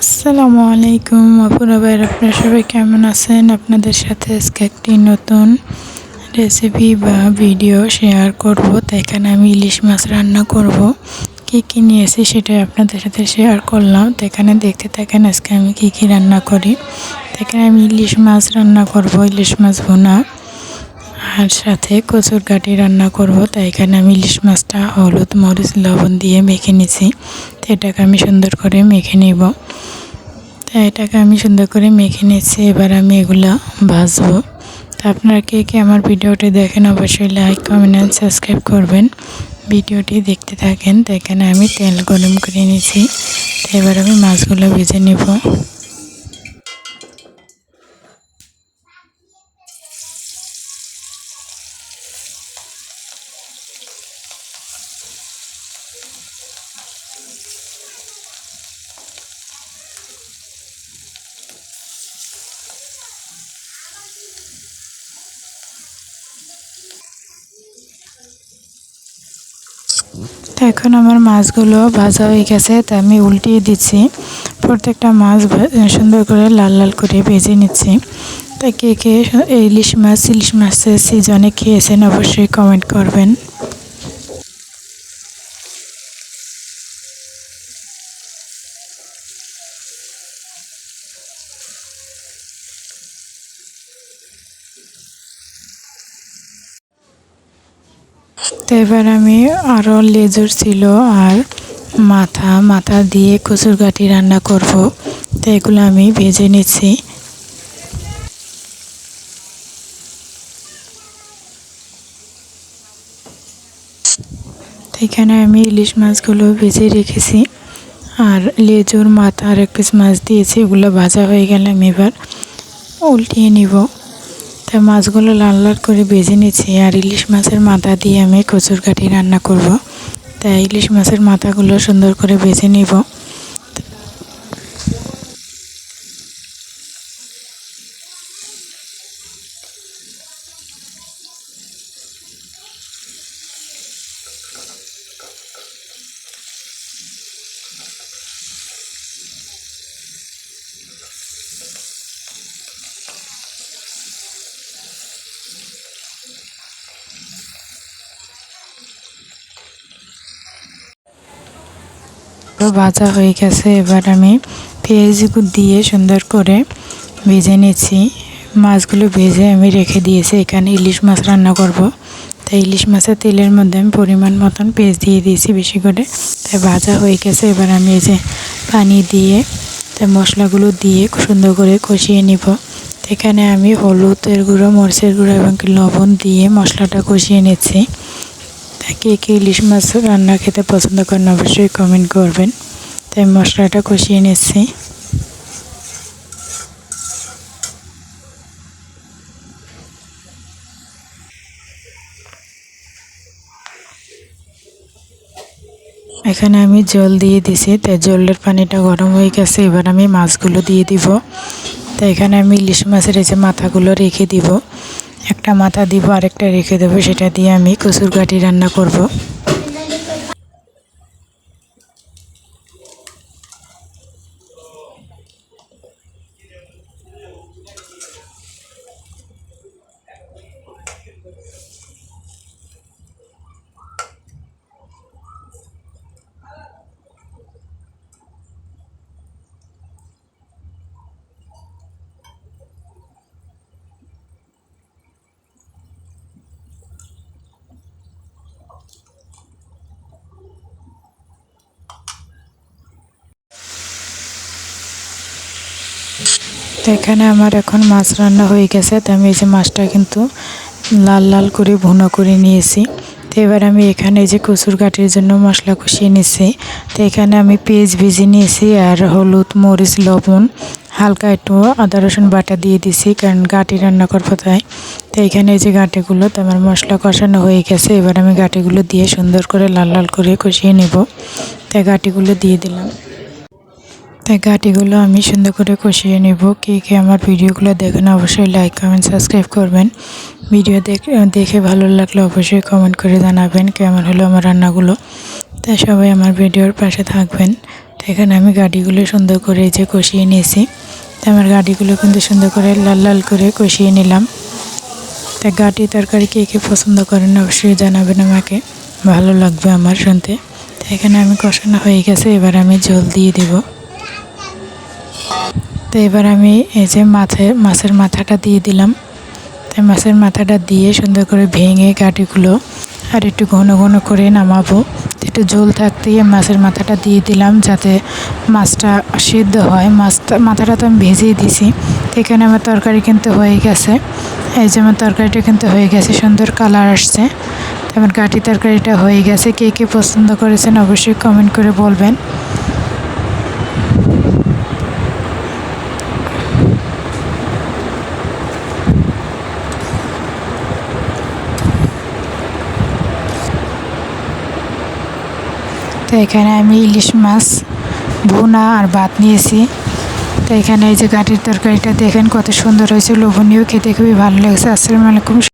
আসসালামু আলাইকুম আপুরা ভাইর আপনারা সবাই কেমন আছেন? আপনাদের সাথে আজকে একটি নতুন রেসিপি বা ভিডিও শেয়ার করব। তো এখানে আমি ইলিশ মাছ রান্না করব। কি কি নিয়েছি সেটাই আপনাদের সাথে শেয়ার করলাম। তো এখানে দেখতে থাকেন আজকে আমি কি কি রান্না করি। তো এখানে আমি ইলিশ মাছ রান্না করব, ইলিশ মাছ ভুনা। আর সাথে কচুর গাটি রান্না করব, তাই এখানে আমি ইলিশ মাছটা, হলুদ মরিচ, লবণ দিয়ে মেখে নিছি। তো এটাকে আমি সুন্দর করে মেখে নিব। তো এটাকে আমি সুন্দর করে মেখে নিচ্ছি এবার আমি এগুলো ভাজবো। তো আপনারা কে কে আমার ভিডিওটি দেখেন অবশ্যই লাইক, কমেন্ট অ্যান্ড সাবস্ক্রাইব করবেন। ভিডিওটি দেখতে থাকেন, তো এখানে আমি তেল গরম করে নিয়েছি। তো এবার আমি মাছগুলো ভেজে নেব। তো এখন আমার মাছগুলো ভাজা হয়ে গেছে, তা আমি উল্টিয়ে দিচ্ছি। প্রত্যেকটা মাছ সুন্দর করে লাল লাল করে ভেজে নিচ্ছি। তা কে কে ইলিশ মাছ, ইলিশ মাছের সিজনে খেয়েছেন অবশ্যই কমেন্ট করবেন। তো এবার আমি আরও লেজুর ছিল আর মাথা মাথা দিয়ে কচুর গাঠি রান্না করব। তো এগুলো আমি ভেজে নিচ্ছি। এখানে আমি ইলিশ মাছগুলো ভেজে রেখেছি। আর লেজুর মাথা আর এক পিস মাছ দিয়েছি, এগুলো ভাজা হয়ে গেলে আমি এবার উল্টিয়ে নিব। তা মাছগুলো লাল লাল করে ভেজে নিচ্ছি আর ইলিশ মাছের মাথা দিয়ে আমি কচুর কাঠি রান্না করব। তাই ইলিশ মাছের মাথাগুলো সুন্দর করে ভেজে নিব। ভাজা হয়ে গেছে। এবার আমি পেঁয়াজ দিয়ে সুন্দর করে ভেজে নিচ্ছি। মাছগুলো ভেজে আমি রেখে দিয়েছি। এখানে ইলিশ মাছ রান্না করব। তাই ইলিশ মাছের তেলের মধ্যে আমি পরিমাণ মতন পেঁয়াজ দিয়ে দিয়েছি বেশি করে। তাই ভাজা হয়ে গেছে। এবার আমি এই যে পানি দিয়ে তাই মশলাগুলো দিয়ে সুন্দর করে কষিয়ে নিব। এখানে আমি হলুদের গুঁড়ো, মরিচের গুঁড়ো এবং লবণ দিয়ে মশলাটা কষিয়ে নিচ্ছি। কে কে ইলিশ মাছ রান্না খেতে পছন্দ করেন, অবশ্যই কমেন্ট করবেন। তাই মশলাটা কষিয়ে নিচ্ছি। এখানে আমি জল দিয়ে দিছি, তাই জলের পানিটা গরম হয়ে গেছে, এবার আমি মাছগুলো দিয়ে দিব। তাই এখানে আমি ইলিশ মাছের এই যে মাথাগুলো রেখে দিব। একটা মাথা দিব আরেকটা রেখে দেবো সেটা দিয়ে আমি কচুর কাঠি রান্না করব। তো এখানে আমার এখন মাছ রান্না হয়ে গেছে, তো আমি এই যে মাছটা কিন্তু লাল লাল করে ভুনো করে নিয়েছি। তো এবার আমি এখানে এই যে কচুর কাঠির জন্য মশলা কষিয়ে নিয়েছি তো এখানে আমি পেঁয়াজ ভেজে নিয়েছি আর হলুদ, মরিচ, লবণ, হালকা একটু আদা, রসুন বাটা দিয়ে দিছি কারণ গাঁটি রান্না করব তাই। তো এখানে এই যে গাটিগুলো তো আমার মশলা কষানো হয়ে গেছে। এবার আমি গাঁটিগুলো দিয়ে সুন্দর করে লাল লাল করে কষিয়ে নেব। তাই গাটিগুলো দিয়ে দিলাম। তাই গাটিগুলো আমি সুন্দর করে কষিয়ে নেব। কে কে আমার ভিডিওগুলো দেখেন অবশ্যই লাইক কমেন্ট সাবস্ক্রাইব করবেন। ভিডিও দেখে ভালো লাগলে অবশ্যই কমেন্ট করে জানাবেন কেমন হলো আমার রান্নাগুলো। তাই সবাই আমার ভিডিওর পাশে থাকবেন। তো এখানে আমি গাড়িগুলো সুন্দর করে যে কষিয়ে নিয়েছি। তো আমার গাড়িগুলো কিন্তু সুন্দর করে লাল লাল করে কষিয়ে নিলাম। তা গাটি তরকারি কে কে পছন্দ করেন অবশ্যই জানাবেন আমাকে। ভালো লাগবে আমার শুনতে। তো এখানে আমি কষানো হয়ে গেছে, এবার আমি জল দিয়ে দেব। তো এবার আমি এই যে মাছের মাছের মাথাটা দিয়ে দিলাম। তাই মাছের মাথাটা দিয়ে সুন্দর করে ভেঙে কাটিগুলো আর একটু ঘন ঘন করে নামাবো। একটু ঝোল থাকতেই মাছের মাথাটা দিয়ে দিলাম যাতে মাছটা সিদ্ধ হয়। মাছটা, মাথাটা তো আমি ভেজেই দিছি। এখানে আমার তরকারি কিন্তু হয়ে গেছে। এই যে আমার তরকারিটা কিন্তু হয়ে গেছে, সুন্দর কালার আসছে। তো আমার গাটি তরকারিটা হয়ে গেছে। কে কে পছন্দ করেছেন অবশ্যই কমেন্ট করে বলবেন। তো এখানে আমি ইলিশ মাছ, ভুনা আর ভাত নিয়েছি। তো এখানে এই যে গাটির তরকারিটা দেখেন কত সুন্দর হয়েছে, লোভনীয়, খেতে খুবই ভালো লেগেছে। আসসালামু আলাইকুম